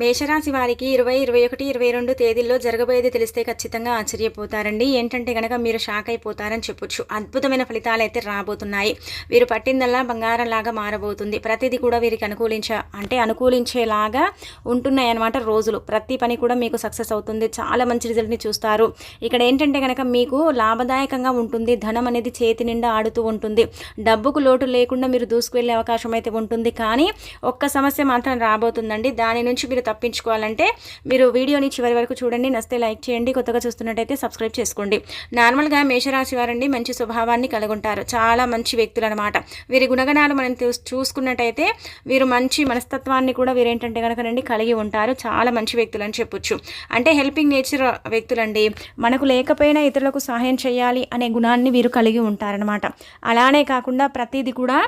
మేషరాశి వారికి ఇరవై ఇరవై ఒకటి ఇరవై రెండు తేదీల్లో జరగబోయేది తెలిస్తే ఖచ్చితంగా ఆశ్చర్యపోతారండి. ఏంటంటే గనక మీరు షాక్ అయిపోతారని చెప్పొచ్చు. అద్భుతమైన ఫలితాలు అయితే రాబోతున్నాయి. వీరు పట్టిందల్లా బంగారంలాగా మారబోతుంది. ప్రతిదీ కూడా వీరికి అనుకూలించ అంటే అనుకూలించేలాగా ఉంటున్నాయి అన్నమాట రోజులు. ప్రతి పని కూడా మీకు సక్సెస్ అవుతుంది. చాలా మంచి రిజల్ట్ని చూస్తారు. ఇక్కడ ఏంటంటే కనుక మీకు లాభదాయకంగా ఉంటుంది. ధనం అనేది చేతి నిండా ఆడుతూ ఉంటుంది. డబ్బుకు లోటు లేకుండా మీరు దూసుకువెళ్ళే అవకాశం అయితే ఉంటుంది. కానీ ఒక్క సమస్య మాత్రం రాబోతుందండి. దాని నుంచి మీరు తప్పించుకోవాలంటే మీరు వీడియోని చివరి వరకు చూడండి. నస్తే లైక్ చేయండి. కొత్తగా చూస్తున్నట్టయితే సబ్స్క్రైబ్ చేసుకోండి. నార్మల్గా మేషరాశి వారండి మంచి స్వభావాన్ని కలుగుంటారు. చాలా మంచి వ్యక్తులు అనమాట వీరి గుణగణాలు మనం చూసుకున్నట్టయితే వీరు మంచి మనస్తత్వాన్ని కూడా వీరు ఏంటంటే కలిగి ఉంటారు. చాలా మంచి వ్యక్తులు అని చెప్పొచ్చు. అంటే హెల్పింగ్ నేచర్ వ్యక్తులండి. మనకు లేకపోయినా ఇతరులకు సహాయం చేయాలి అనే గుణాన్ని వీరు కలిగి ఉంటారనమాట. అలానే కాకుండా ప్రతిదీ కూడా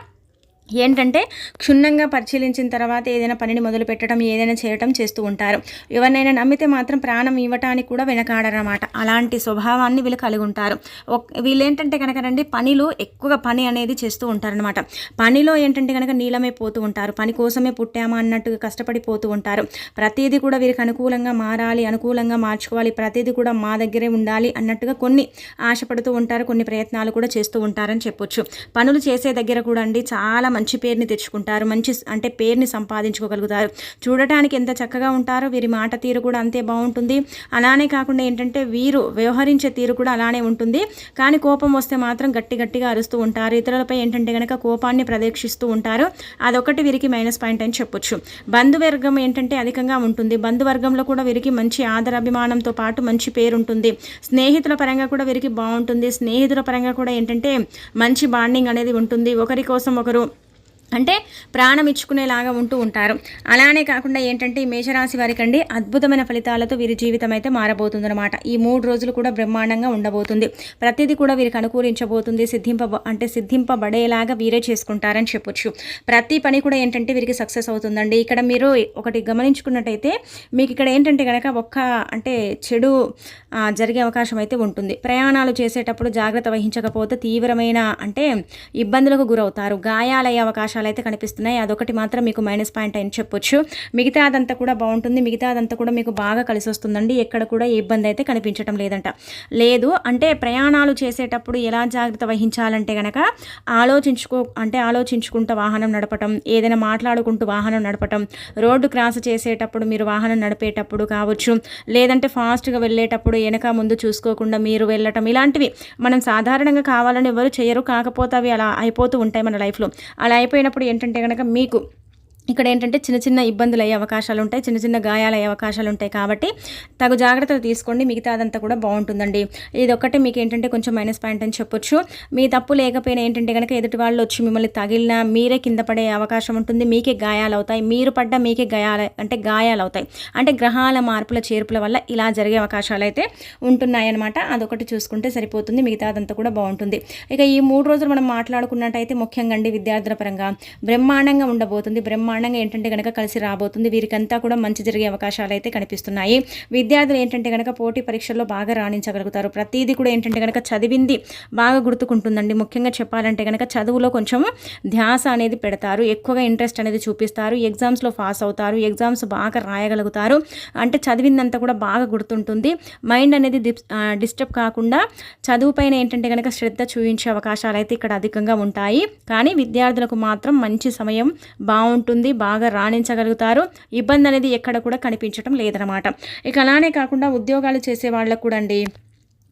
ఏంటంటే క్షుణ్ణంగా పరిశీలించిన తర్వాత ఏదైనా పనిని మొదలు పెట్టడం ఏదైనా చేయటం చేస్తూ ఉంటారు. ఎవరినైనా నమ్మితే మాత్రం ప్రాణం ఇవ్వటానికి కూడా వెనకాడరన్నమాట. అలాంటి స్వభావాన్ని వీళ్ళు కలిగి ఉంటారు. వీళ్ళేంటంటే వీళ్ళు ఏంటంటే కనుక రండి పనిలో ఎక్కువగా పని అనేది చేస్తూ ఉంటారనమాట పనిలో ఏంటంటే కనుక నీలమే పోతూ ఉంటారు. పని కోసమే పుట్టామా అన్నట్టుగా కష్టపడి పోతూ ఉంటారు. ప్రతిదీ కూడా వీరికి అనుకూలంగా మారాలి అనుకూలంగా మార్చుకోవాలి. ప్రతిదీ కూడా మా దగ్గరే ఉండాలి అన్నట్టుగా కొన్ని ఆశపడుతూ ఉంటారు. కొన్ని ప్రయత్నాలు కూడా చేస్తూ ఉంటారని చెప్పొచ్చు. పనులు చేసే దగ్గర కూడా అండి చాలా మంచి పేరుని తెచ్చుకుంటారు మంచి అంటే పేరుని సంపాదించుకోగలుగుతారు. చూడటానికి ఎంత చక్కగా ఉంటారో వీరి మాట తీరు కూడా అంతే బాగుంటుంది. అలానే కాకుండా ఏంటంటే వీరు వ్యవహరించే తీరు కూడా అలానే ఉంటుంది. కానీ కోపం వస్తే మాత్రం గట్టి గట్టిగా అరుస్తూ ఉంటారు. ఇతరులపై ఏంటంటే కనుక కోపాన్ని ప్రదర్శిస్తూ ఉంటారు. అదొకటి వీరికి మైనస్ పాయింట్ అని చెప్పొచ్చు. బంధువర్గం ఏంటంటే అధికంగా ఉంటుంది. బంధువర్గంలో కూడా వీరికి మంచి ఆదరాభిమానంతో పాటు మంచి పేరు ఉంటుంది స్నేహితుల పరంగా కూడా వీరికి బాగుంటుంది. స్నేహితుల పరంగా కూడా ఏంటంటే మంచి బాండింగ్ అనేది ఉంటుంది. ఒకరి కోసం ఒకరు అంటే ప్రాణం ఇచ్చుకునేలాగా ఉంటూ ఉంటారు. అలానే కాకుండా ఏంటంటే ఈ మేషరాశి వారికి అండి అద్భుతమైన ఫలితాలతో వీరి జీవితం అయితే మారబోతుందన్నమాట. ఈ మూడు రోజులు కూడా బ్రహ్మాండంగా ఉండబోతుంది. ప్రతిదీ కూడా వీరికి అనుకూలించబోతుంది. సిద్ధింప అంటే సిద్ధింపబడేలాగా వీరే చేసుకుంటారని చెప్పొచ్చు. ప్రతి పని కూడా ఏంటంటే వీరికి సక్సెస్ అవుతుందండి. ఇక్కడ మీరు ఒకటి గమనించుకున్నట్టయితే మీకు ఇక్కడ ఏంటంటే కనుక ఒక్క అంటే చెడు జరిగే అవకాశం అయితే ఉంటుంది. ప్రయాణాలు చేసేటప్పుడు జాగ్రత్త వహించకపోతే తీవ్రమైన అంటే ఇబ్బందులకు గురవుతారు. గాయాలయ్యే అవకాశాలు అయితే కనిపిస్తున్నాయి. అదొకటి మాత్రం మీకు మైనస్ పాయింట్ అని చెప్పొచ్చు. మిగతా అదంతా కూడా బాగుంటుంది. మిగతా అదంతా కూడా మీకు బాగా కలిసి వస్తుందండి ఎక్కడ కూడా ఇబ్బంది అయితే కనిపించడం లేదంట. లేదు అంటే ప్రయాణాలు చేసేటప్పుడు ఎలా జాగ్రత్త వహించాలంటే కనుక ఆలోచించుకో అంటే ఆలోచించుకుంటూ వాహనం నడపటం ఏదైనా మాట్లాడుకుంటూ వాహనం నడపటం రోడ్డు క్రాస్ చేసేటప్పుడు మీరు వాహనం నడిపేటప్పుడు కావచ్చు లేదంటే ఫాస్ట్గా వెళ్ళేటప్పుడు వెనక ముందు చూసుకోకుండా మీరు వెళ్ళటం ఇలాంటివి మనం సాధారణంగా కావాలని ఎవరు చేయరు. కాకపోతే అవి అలా అయిపోతూ ఉంటాయి మన లైఫ్లో. అలా అయిపోయిన అయిపోయినప్పుడు ఏంటంటే కనుక మీకు ఇక్కడ ఏంటంటే చిన్న చిన్న ఇబ్బందులు అయ్యే అవకాశాలు ఉంటాయి చిన్న చిన్న గాయాలు అయ్యే అవకాశాలు ఉంటాయి కాబట్టి తగు జాగ్రత్తలు తీసుకోండి మిగతా అదంతా కూడా బాగుంటుందండి ఇది ఒక్కటే మీకు ఏంటంటే కొంచెం మైనస్ పాయింట్ అని చెప్పొచ్చు. మీ తప్పు లేకపోయినా ఏంటంటే కనుక ఎదుటి వాళ్ళు వచ్చి మిమ్మల్ని తగిలినా మీరే కింద పడే అవకాశం ఉంటుంది మీకే గాయాలు అవుతాయి మీరు పడ్డ మీకే గాయాలు అంటే గాయాలు అవుతాయి అంటే గ్రహాల మార్పుల చేర్పుల వల్ల ఇలా జరిగే అవకాశాలు అయితే ఉంటున్నాయన్నమాట. అదొకటి చూసుకుంటే సరిపోతుంది మిగతా అదంతా కూడా బాగుంటుంది ఇక ఈ మూడు రోజులు మనం మాట్లాడుకున్నట్టయితే ముఖ్యంగా అండి విద్యార్థుల పరంగా. బ్రహ్మాండంగా ఉండబోతుంది. కారణంగా ఏంటంటే కనుక కలిసి రాబోతుంది. వీరికంతా కూడా మంచి జరిగే అవకాశాలు అయితే కనిపిస్తున్నాయి. విద్యార్థులు ఏంటంటే కనుక పోటీ పరీక్షల్లో బాగా రాణించగలుగుతారు. ప్రతిదీ కూడా ఏంటంటే కనుక చదివింది బాగా గుర్తుకుంటుందండి. ముఖ్యంగా చెప్పాలంటే కనుక చదువులో కొంచెం ధ్యాస అనేది పెడతారు. ఎక్కువగా ఇంట్రెస్ట్ అనేది చూపిస్తారు. ఎగ్జామ్స్లో పాస్ అవుతారు. ఎగ్జామ్స్ బాగా రాయగలుగుతారు. అంటే చదివిందంతా కూడా బాగా గుర్తుంటుంది. మైండ్ అనేది డిస్టర్బ్ కాకుండా చదువుపైన ఏంటంటే కనుక శ్రద్ధ చూపించే అవకాశాలు అయితే ఇక్కడ అధికంగా ఉంటాయి. కానీ విద్యార్థులకు మాత్రం మంచి సమయం బాగుంటుంది. బాగా రాణించగలుగుతారు. ఇబ్బంది అనేది ఎక్కడ కూడా కనిపించడం లేదనమాట ఇక అలానే కాకుండా ఉద్యోగాలు చేసే వాళ్ళకు కూడా అండి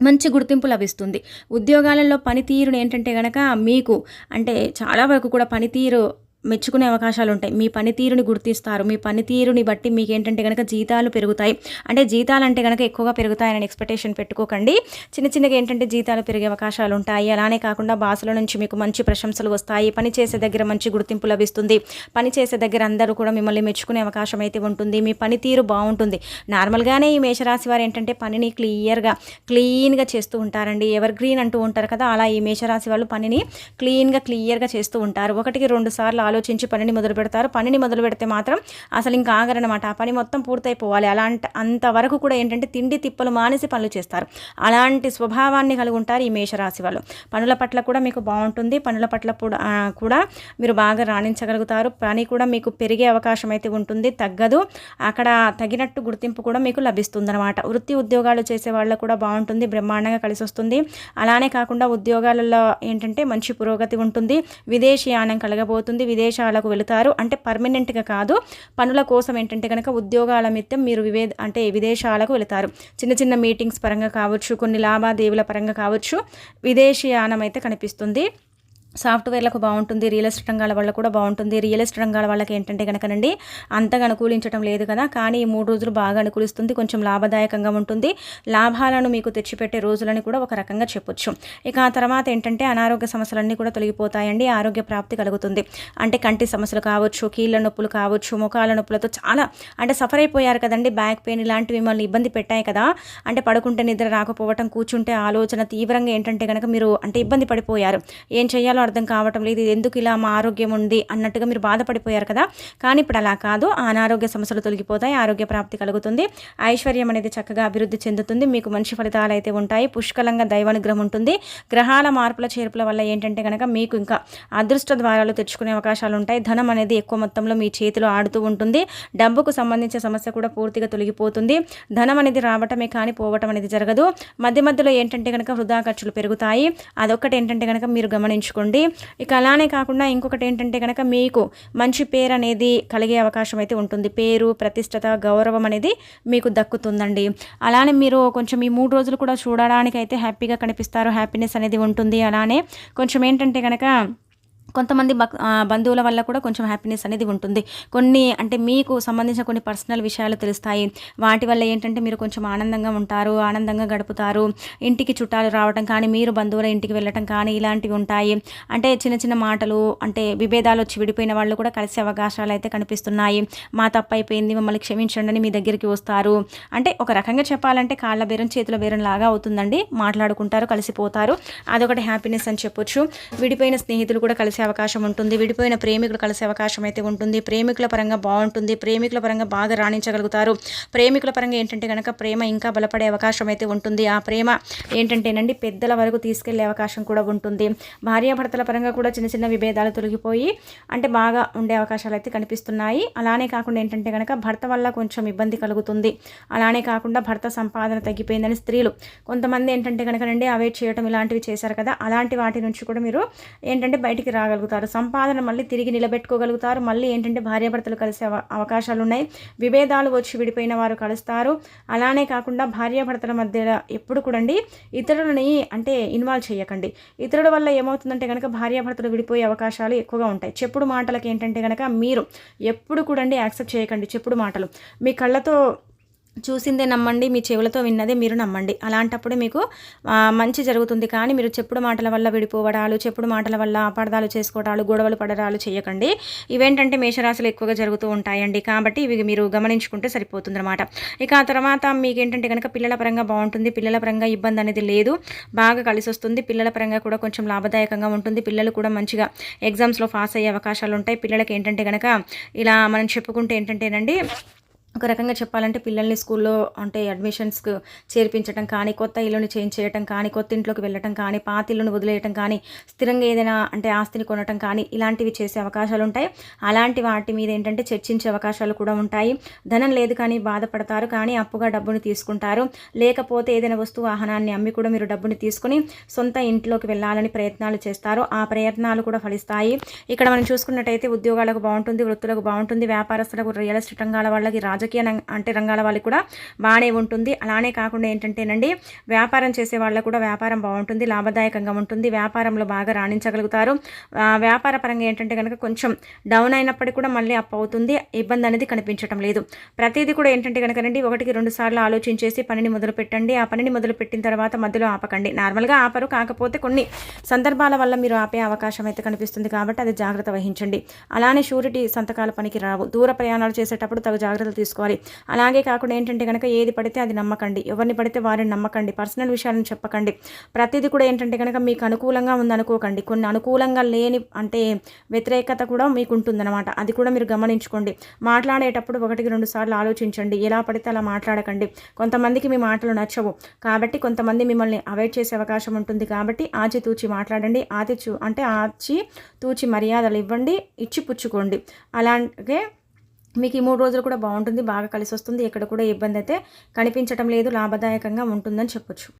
మంచి గుర్తింపు లభిస్తుంది. ఉద్యోగాలలో పనితీరును ఏంటంటే కనుక మీకు అంటే చాలా వరకు కూడా పనితీరు మెచ్చుకునే అవకాశాలు ఉంటాయి. మీ పనితీరుని గుర్తిస్తారు. మీ పనితీరుని బట్టి మీకు ఏంటంటే కనుక జీతాలు పెరుగుతాయి. అంటే జీతాలు అంటే కనుక ఎక్కువగా పెరుగుతాయని ఎక్స్పెక్టేషన్ పెట్టుకోకండి. చిన్న చిన్నగా ఏంటంటే జీతాలు పెరిగే అవకాశాలు ఉంటాయి. అలానే కాకుండా బాసుల నుంచి మీకు మంచి ప్రశంసలు వస్తాయి. పని చేసే దగ్గర మంచి గుర్తింపు లభిస్తుంది. పని చేసే దగ్గర అందరూ కూడా మిమ్మల్ని మెచ్చుకునే అవకాశం అయితే ఉంటుంది. మీ పనితీరు బాగుంటుంది. నార్మల్గానే ఈ మేషరాశి వారు ఏంటంటే పనిని క్లియర్గా క్లీన్గా చేస్తూ ఉంటారండి. ఎవర్ గ్రీన్ అంటూ ఉంటారు కదా అలా ఈ మేషరాశి వాళ్ళు పనిని క్లీన్గా క్లియర్గా చేస్తూ ఉంటారు. ఒకటికి రెండు సార్లు ఆలోచించి పనిని మొదలు పెడతారు. పనిని మొదలు పెడితే మాత్రం అసలు ఇంకా ఆగరనమాట ఆ పని మొత్తం పూర్తయిపోవాలి. అలాంటి అంతవరకు కూడా ఏంటంటే తిండి తిప్పలు మానేసి పనులు చేస్తారు. అలాంటి స్వభావాన్ని కలిగి ఉంటారు ఈ మేషరాశి వాళ్ళు. పనుల పట్ల కూడా మీకు బాగుంటుంది. పనుల పట్ల కూడా కూడా మీరు బాగా రాణించగలుగుతారు. పని కూడా మీకు పెరిగే అవకాశం అయితే ఉంటుంది. తగ్గదు. అక్కడ తగినట్టు గుర్తింపు కూడా మీకు లభిస్తుందన్నమాట. వృత్తి ఉద్యోగాలు చేసే వాళ్ళకు కూడా బాగుంటుంది. బ్రహ్మాండంగా కలిసి వస్తుంది. అలానే కాకుండా ఉద్యోగాలలో ఏంటంటే మంచి పురోగతి ఉంటుంది. విదేశీయానం కలగబోతుంది. విదేశాలకు వెళుతారు. అంటే పర్మనెంట్గా కాదు. పనుల కోసం ఏంటంటే కనుక ఉద్యోగాల మిత్తం మీరు వివే అంటే విదేశాలకు వెళుతారు. చిన్న చిన్న మీటింగ్స్ పరంగా కావచ్చు కొన్ని లావాదేవీల పరంగా కావచ్చు విదేశీయానం అయితే కనిపిస్తుంది. సాఫ్ట్వేర్లకు బాగుంటుంది రియల్ ఎస్టేట్ రంగాల వల్ల కూడా బాగుంటుంది. రియల్ ఎస్టేట్ రంగాల వాళ్ళకి ఏంటంటే కనుకనండి అంతగా అనుకూలించడం లేదు కదా. కానీ ఈ మూడు రోజులు బాగా అనుకూలిస్తుంది కొంచెం లాభదాయకంగా ఉంటుంది. లాభాలను మీకు తెచ్చిపెట్టే రోజులని కూడా ఒక రకంగా చెప్పొచ్చు. ఇక ఆ తర్వాత ఏంటంటే అనారోగ్య సమస్యలన్నీ కూడా తొలగిపోతాయండి ఆరోగ్య ప్రాప్తి కలుగుతుంది. అంటే కంటి సమస్యలు కావచ్చు కీళ్ళ నొప్పులు కావచ్చు ముఖాల నొప్పులతో చాలా అంటే సఫర్ అయిపోయారు కదండి. బ్యాక్ పెయిన్ ఇలాంటివి మిమ్మల్ని ఇబ్బంది పెట్టాయి కదా. అంటే పడుకుంటే నిద్ర రాకపోవటం కూర్చుంటే ఆలోచన తీవ్రంగా ఏంటంటే కనుక మీరు అంటే ఇబ్బంది పడిపోయారు. ఏం చేయాలో అర్థం కావటం లేదు. ఇది ఎందుకు ఇలా మా ఆరోగ్యం ఉంది అన్నట్టుగా మీరు బాధపడిపోయారు కదా? కానీ ఇప్పుడు అలా కాదు. అనారోగ్య సమస్యలు తొలగిపోతాయి ఆరోగ్య ప్రాప్తి కలుగుతుంది. ఐశ్వర్యం అనేది చక్కగా అభివృద్ధి చెందుతుంది. మీకు మంచి ఫలితాలు అయితే ఉంటాయి. పుష్కలంగా దైవానుగ్రహం ఉంటుంది. గ్రహాల మార్పుల చేర్పుల వల్ల ఏంటంటే కనుక మీకు ఇంకా అదృష్ట ద్వారాలు తెచ్చుకునే అవకాశాలు ఉంటాయి. ధనం అనేది ఎక్కువ మొత్తంలో మీ చేతిలో ఆడుతూ ఉంటుంది. డబ్బుకు సంబంధించిన సమస్య కూడా పూర్తిగా తొలగిపోతుంది. ధనం అనేది రావటమే కానీ పోవటం అనేది జరగదు. మధ్య మధ్యలో ఏంటంటే కనుక వృధా ఖర్చులు పెరుగుతాయి. అదొక్కటి ఏంటంటే కనుక మీరు గమనించుకోండి ఇక అలానే కాకుండా ఇంకొకటి ఏంటంటే కనుక మీకు మంచి పేరు అనేది కలిగే అవకాశం అయితే ఉంటుంది. పేరు ప్రతిష్టత గౌరవం అనేది మీకు దక్కుతుందండి. అలానే మీరు కొంచెం ఈ మూడు రోజులు కూడా చూడడానికి అయితే హ్యాపీగా కనిపిస్తారు. హ్యాపీనెస్ అనేది ఉంటుంది. అలానే కొంచెం ఏంటంటే కనుక కొంతమంది బంధువుల వల్ల కూడా కొంచెం హ్యాపీనెస్ అనేది ఉంటుంది. కొన్ని అంటే మీకు సంబంధించిన కొన్ని పర్సనల్ విషయాలు తెలుస్తాయి. వాటి వల్ల ఏంటంటే మీరు కొంచెం ఆనందంగా ఉంటారు ఆనందంగా గడుపుతారు. ఇంటికి చుట్టాలు రావటం కానీ మీరు బంధువుల ఇంటికి వెళ్ళటం కానీ ఇలాంటివి ఉంటాయి. అంటే చిన్న చిన్న మాటలు అంటే విభేదాలు వచ్చి విడిపోయిన వాళ్ళు కూడా కలిసే అవకాశాలు అయితే కనిపిస్తున్నాయి. మా తప్పు అయిపోయింది మమ్మల్ని క్షమించండి అని మీ దగ్గరికి వస్తారు. అంటే ఒక రకంగా చెప్పాలంటే కాళ్ళ బేరం చేతుల బేరం లాగా అవుతుందండి. మాట్లాడుకుంటారు కలిసిపోతారు. అదొకటి హ్యాపీనెస్ అని చెప్పొచ్చు. విడిపోయిన స్నేహితులు కూడా కలిసే అవకాశం ఉంటుంది. విడిపోయిన ప్రేమికులు కలిసే అవకాశం అయితే ఉంటుంది. ప్రేమికుల పరంగా బాగుంటుంది. ప్రేమికుల పరంగా బాగా రాణించగలుగుతారు. ప్రేమికుల పరంగా ఏంటంటే కనుక ప్రేమ ఇంకా బలపడే అవకాశం అయితే ఉంటుంది. ఆ ప్రేమ ఏంటంటేనండి పెద్దల వరకు తీసుకెళ్ళే అవకాశం కూడా ఉంటుంది. భార్యాభర్తల పరంగా కూడా చిన్న చిన్న విభేదాలు తొలగిపోయి అంటే బాగా ఉండే అవకాశాలు అయితే కనిపిస్తున్నాయి. అలానే కాకుండా ఏంటంటే కనుక భర్త వల్ల కొంచెం ఇబ్బంది కలుగుతుంది. అలానే కాకుండా భర్త సంపాదన తగ్గిపోయిందని స్త్రీలు కొంతమంది ఏంటంటే కనుకనండి అవాయిడ్ చేయడం ఇలాంటివి చేశారు కదా. అలాంటి వాటి నుంచి కూడా మీరు ఏంటంటే బయటికి రాగలుగుతారు సంపాదన మళ్ళీ తిరిగి నిలబెట్టుకోగలుగుతారు. మళ్ళీ ఏంటంటే భార్యాభర్తలు కలిసే అవ- అవకాశాలు ఉన్నాయి. విభేదాలు వచ్చి విడిపోయిన వారు కలుస్తారు. అలానే కాకుండా భార్యాభర్తల మధ్య ఎప్పుడు కూడండి ఇతరులని అంటే ఇన్వాల్వ్ చేయకండి. ఇతరుల వల్ల ఏమవుతుందంటే కనుక భార్యాభర్తలు విడిపోయే అవకాశాలు ఎక్కువగా ఉంటాయి. చెప్పుడు మాటలకి ఏంటంటే కనుక మీరు ఎప్పుడు కూడండి యాక్సెప్ట్ చేయకండి చెప్పుడు మాటలు. మీ కళ్ళతో చూసిందే నమ్మండి మీ చెవులతో విన్నదే మీరు నమ్మండి. అలాంటప్పుడు మీకు మంచి జరుగుతుంది. కానీ మీరు చెప్పుడు మాటల వల్ల విడిపోవడాలు చెప్పుడు మాటల వల్ల అపార్థాలు చేసుకోవడాలు గొడవలు పడడాలు చేయకండి. ఇవేంటంటే మేషరాశులు ఎక్కువగా జరుగుతూ ఉంటాయండి. కాబట్టి ఇవి మీరు గమనించుకుంటే సరిపోతుంది అనమాట ఇక ఆ తర్వాత మీకు ఏంటంటే కనుక పిల్లల పరంగా బాగుంటుంది. పిల్లల పరంగా ఇబ్బంది అనేది లేదు. బాగా కలిసి వస్తుంది. పిల్లల పరంగా కూడా కొంచెం లాభదాయకంగా ఉంటుంది. పిల్లలు కూడా మంచిగా ఎగ్జామ్స్లో పాస్ అయ్యే అవకాశాలు ఉంటాయి. పిల్లలకి ఏంటంటే కనుక ఇలా మనం చెప్పుకుంటే ఏంటంటేనండి ఒక రకంగా చెప్పాలంటే పిల్లల్ని స్కూల్లో అంటే అడ్మిషన్స్కు చేర్పించడం కానీ కొత్త ఇల్లుని చేంజ్ చేయటం కానీ కొత్త ఇంట్లోకి వెళ్ళటం కానీ పాత ఇల్లుని వదిలేయటం కానీ స్థిరంగా ఏదైనా అంటే ఆస్తిని కొనటం కానీ ఇలాంటివి చేసే అవకాశాలు ఉంటాయి. అలాంటి వాటి మీద ఏంటంటే చర్చించే అవకాశాలు కూడా ఉంటాయి. ధనం లేదు కానీ బాధపడతారు కానీ అప్పుగా డబ్బుని తీసుకుంటారు. లేకపోతే ఏదైనా వస్తువు వాహనాన్ని అమ్మి కూడా మీరు డబ్బుని తీసుకుని సొంత ఇంట్లోకి వెళ్ళాలని ప్రయత్నాలు చేస్తారు. ఆ ప్రయత్నాలు కూడా ఫలిస్తాయి. ఇక్కడ మనం చూసుకున్నట్టయితే ఉద్యోగాలకు బాగుంటుంది వృత్తులకు బాగుంటుంది వ్యాపారస్తులకు రియల్ ఎస్టేట్ రంగాల వాళ్ళకి రాజకీయ రాజకీయ అంటే రంగాల వాళ్ళకి కూడా బాగానే ఉంటుంది. అలానే కాకుండా ఏంటంటేనండి వ్యాపారం చేసే వాళ్ళకు కూడా వ్యాపారం బాగుంటుంది లాభదాయకంగా ఉంటుంది వ్యాపారంలో బాగా రాణించగలుగుతారు. వ్యాపార పరంగా ఏంటంటే కనుక కొంచెం డౌన్ అయినప్పటికీ కూడా మళ్ళీ అప్ అవుతుంది ఇబ్బంది అనేది కనిపించడం లేదు. ప్రతిదీ కూడా ఏంటంటే కనుకనండి ఒకటికి రెండు సార్లు ఆలోచించేసి పనిని మొదలు పెట్టండి ఆ పనిని మొదలు పెట్టిన తర్వాత మధ్యలో ఆపకండి. నార్మల్గా ఆపరు కాకపోతే కొన్ని సందర్భాల వల్ల మీరు ఆపే అవకాశం అయితే కనిపిస్తుంది కాబట్టి అది జాగ్రత్త వహించండి. అలానే షూరిటీ సంతకాల పనికి రావు. దూర ప్రయాణాలు చేసేటప్పుడు తగు జాగ్రత్తలు తీసుకోండి చేసుకోవాలి. అలాగే కాకుండా ఏంటంటే కనుక ఏది పడితే అది నమ్మకండి. ఎవరిని పడితే వారిని నమ్మకండి. పర్సనల్ విషయాలను చెప్పకండి. ప్రతిదీ కూడా ఏంటంటే కనుక మీకు అనుకూలంగా ఉంది అనుకోకండి కొన్ని అనుకూలంగా లేని అంటే వ్యతిరేకత కూడా మీకు ఉంటుందన్నమాట అది కూడా మీరు గమనించుకోండి. మాట్లాడేటప్పుడు ఒకటికి రెండు సార్లు ఆలోచించండి. ఎలా పడితే అలా మాట్లాడకండి. కొంతమందికి మీ మాటలు నచ్చవు. కాబట్టి కొంతమంది మిమ్మల్ని అవాయిడ్ చేసే అవకాశం ఉంటుంది. కాబట్టి ఆచితూచి మాట్లాడండి. ఆచి చూ అంటే ఆచి తూచి మర్యాదలు ఇవ్వండి. ఇచ్చి పుచ్చుకోండి అలాగే మీకు ఈ మూడు రోజులు కూడా బాగుంటుంది బాగా కలిసి వస్తుంది ఎక్కడ కూడా ఇబ్బంది అయితే కనిపించడం లేదు లాభదాయకంగా ఉంటుందని చెప్పొచ్చు.